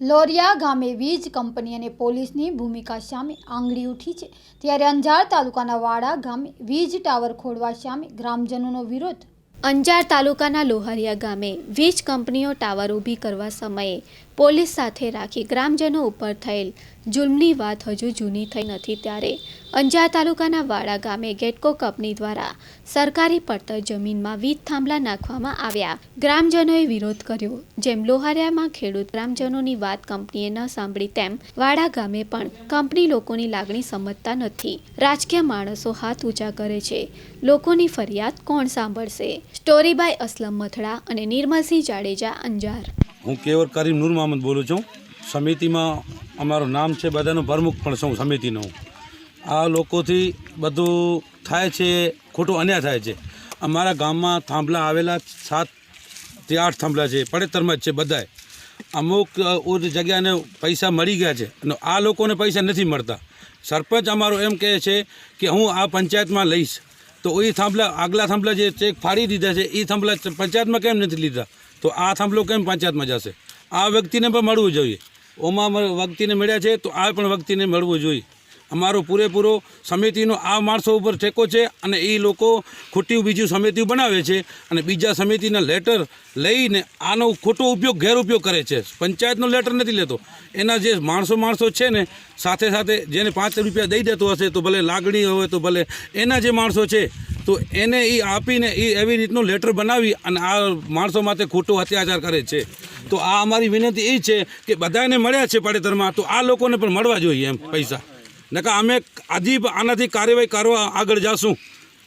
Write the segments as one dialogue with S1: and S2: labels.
S1: લોરિયા ગામે વીજ કંપની અને પોલીસની ભૂમિકા સામે આંગળી ઉઠી છે. ત્યારે અંજાર તાલુકાના વાડા ગામે વીજ ટાવર ખોડવા સામે ગ્રામજનોનો વિરોધ. અંજાર તાલુકાના લોહારિયા ગામે વીજ કંપનીઓ ટાવર ઊભી કરવા સમયે પોલીસ સાથે રાખી ગ્રામજનો ઉપર થયેલ જુલ્મની વાત હજુ જૂની થઈ નથી ત્યારે અંજાર તાલુકાના વાડા ગામે ગેટકો કંપની દ્વારા સરકારી પડતર જમીનમાં વીજ થાંભલા નાખવામાં આવ્યા. ગ્રામજનોએ વિરોધ કર્યો. જેમ લોહારિયામાં ખેડૂત ગ્રામજનોની વાત કંપનીએ ન સાંભળી, તેમ વાડા ગામે પણ કંપની લોકોની લાગણી સમજતા નથી. રાજકીય માણસો હાથ ઊંચા કરે છે. લોકોની ફરિયાદ કોણ સાંભળશે? સ્ટોરી બાય અસલમ મથડા અને નિર્મલસિંહ જાડેજા, અંજાર.
S2: હું કેવર કરીમ નૂર મહમદ બોલું છું. સમિતિમાં અમારું નામ છે, બધાનું પ્રમુખ પણ છું સમિતિનો આ લોકોથી બધું થાય છે, ખોટું અન્યાય થાય છે. અમારા ગામમાં થાંભલા આવેલા સાતથી આઠ થાંભલા છે, પડેતરમાં જ છે બધાય. અમુક જગ્યાને પૈસા મળી ગયા છે, અને આ લોકોને પૈસા નથી મળતા. સરપંચ અમારો એમ કહે છે કે હું આ પંચાયતમાં લઈશ. તો એ થાંભલા, આગલા થાંભલા જે ચેક ફાડી દીધા છે એ થાંભલા પંચાયતમાં કેમ નથી લીધા? તો આ થાંભલો કેમ પંચાયતમાં જશે? આ વ્યક્તિને પણ મળવું જોઈએ. ઓમાં વ્યક્તિને મળ્યા છે, તો આ પણ વ્યક્તિને મળવું જોઈએ. અમારો પૂરેપૂરો સમિતિનો આ માણસો ઉપર ટેકો છે અને એ લોકો ખોટી બીજું સમિતિ બનાવે છે અને બીજા સમિતિના લેટર લઈને આનો ખોટો ઉપયોગ ગેરઉપયોગ કરે છે. પંચાયતનો લેટર નથી લેતો. એના જે માણસો માણસો છે ને, સાથે સાથે જેને પાંચ રૂપિયા દઈ દેતો હશે તો ભલે લાગણી હોય તો ભલે એના જે માણસો છે, તો એને એ આપીને એ એવી રીતનું લેટર બનાવી અને આ માણસો માટે ખોટો અત્યાચાર કરે છે. તો આ અમારી વિનંતી એ છે કે બધાને મળ્યા છે પાડેતરમાં તો આ લોકોને પણ મળવા જોઈએ એમ પૈસા. નકા અમે આજી આનાથી કાર્યવાહી કરવા આગળ જાશું.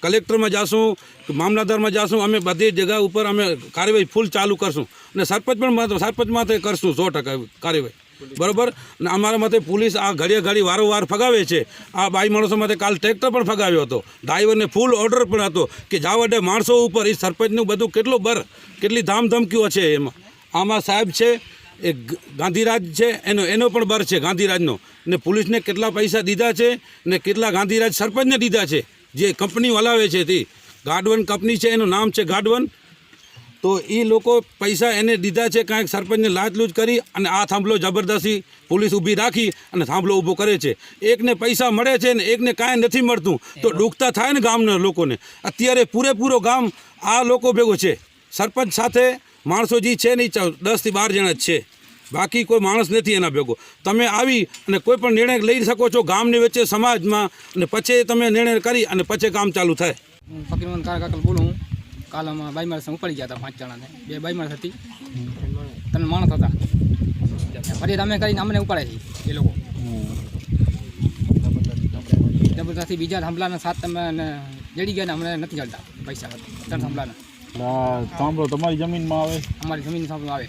S2: કલેક્ટરમાં જાશું, મામલતદારમાં જાશું, અમે બધી જગ્યા ઉપર અમે કાર્યવાહી ફૂલ ચાલુ કરશું. અને સરપંચ પણ સરપંચ માથે કરશું સો ટકા કાર્યવાહી. બરોબર? અને અમારા માટે પોલીસ આ ઘડીએ ઘડી વારંવાર ફગાવે છે. આ બાઈ માણસો માટે કાલ ટ્રેક્ટર પણ ફગાવ્યો હતો. ડ્રાઈવરને ફૂલ ઓર્ડર પણ હતો કે જાવ અડે માણસો ઉપર એ સરપંચનું બધું કેટલો બર કેટલી ધામધમકીઓ છે એમાં. આમાં સાહેબ છે એ ગાંધીરાજ છે એનો એનો પણ બર છે ગાંધીરાજનો. ને પોલીસને કેટલા પૈસા દીધા છે ને કેટલા ગાંધીરાજ સરપંચને દીધા છે જે કંપની વલાવે છે તે. ગાડવન કંપની છે એનું નામ છે ગાડવન તો એ લોકો પૈસા એને દીધા છે કાંઈક સરપંચને લાચલૂચ કરી અને આ થાંભલો જબરદસ્તી પોલીસ ઊભી રાખી અને થાંભલો ઊભો કરે છે. એકને પૈસા મળે છે ને એકને કાંઈ નથી મળતું. તો ડૂબતા થાય ને ગામના લોકોને. અત્યારે પૂરેપૂરો ગામ આ લોકો ભેગો છે. સરપંચ સાથે માણસો જે છે ને એ દસથી બાર જણા જ છે. બાકી કોઈ માણસ નથી એના ભેગો. તમે આવી અને કોઈ પણ નિર્ણય લઈ શકો છો ગામની વચ્ચે, સમાજમાં, અને પછી તમે નિર્ણય કરી અને પછી કામ ચાલુ થાય.
S3: હું ફકીરમંદ કારકાકલ બોલું કાલ અમે બાઈ માણસ ઉપાડી ગયા હતા પાંચ જણાને. બે બાઈ માણસ હતી. ત્રણ માણસ હતા. ફરી અમે કરીને અમને ઉપાડે છે એ લોકો. જબરદસ્તી બીજા થાંભલાના સાત તમે જડી ગયા ને અમને નથી જડતા પૈસા. ત્રણ થાંભલાના.
S4: થાંભલો તમારી જમીનમાં આવે
S3: અમારી જમીન સાંભળો આવે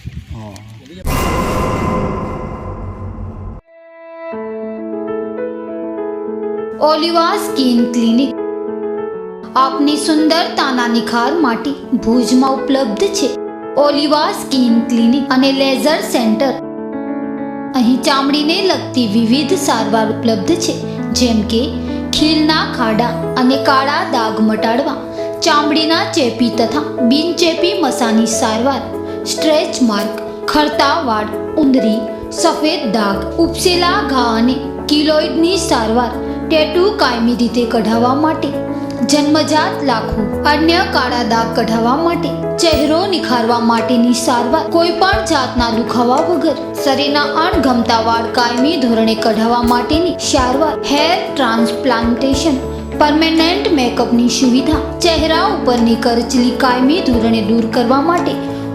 S1: ઓલિવા સ્કિન ક્લિનિક. આપની સુંદરતાના નિખાર માટે ભુજમાં ઉપલબ્ધ છે ઓલિવા સ્કિન ક્લિનિક અને લેઝર સેન્ટર. અહીં ચામડીને લગતી વિવિધ સારવાર ઉપલબ્ધ છે જેમ કે ખીલના ખાડા અને કાળા દાગ મટાડવા ચામડીના ચેપી તથા બિનચેપી મસાની સારવાર, સ્ટ્રેચ માર્ક, ખરતા વાળ, ઉંદરી, સફેદ દાગ ઉપસેલા ઘા અને કિલોઇડની સારવાર, ટેટુ કાયમી રીતે કઢાવવા માટે, જન્મજાત લાખો, અન્ય કાળા દાગ કઢાવવા માટે, ચહેરો નિખારવા માટેની સારવાર કોઈ પણ જાતના દુખાવા વગર, શરીરના અણગમતા વાળ કાયમી ધોરણે કઢાવવા માટેની સારવાર, હેર ટ્રાન્સપ્લાન્ટેશન પરમેનન્ટ મેકઅપની સુવિધા. ચહેરા ઉપરની કરચલી કાયમી ધોરણે દૂર કરવા માટે,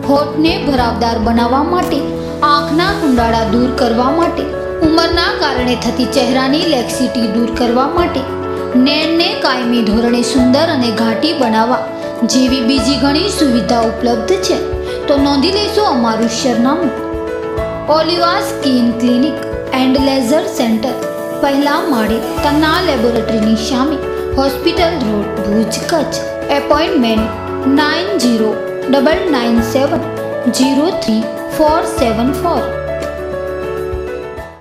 S1: હોઠને ભરાવદાર બનાવવા માટે, આંખના કુંડાળા દૂર કરવા માટે, ઉંમરના કારણે થતી ચહેરાની લેક્સિટી દૂર કરવા માટે, નેણને કાયમી ધોરણે સુંદર અને ઘાટી બનાવવા જેવી બીજી ઘણી સુવિધા ઉપલબ્ધ છે. તો નોંધી લેશો અમારું સરનામું. Oliva skin clinic and laser centre, પહેલા માળે તના લેબોરેટરીની સામે. Hospital road Bhuj Kutch. Appointment nine zero double nine seven zero three four seven four.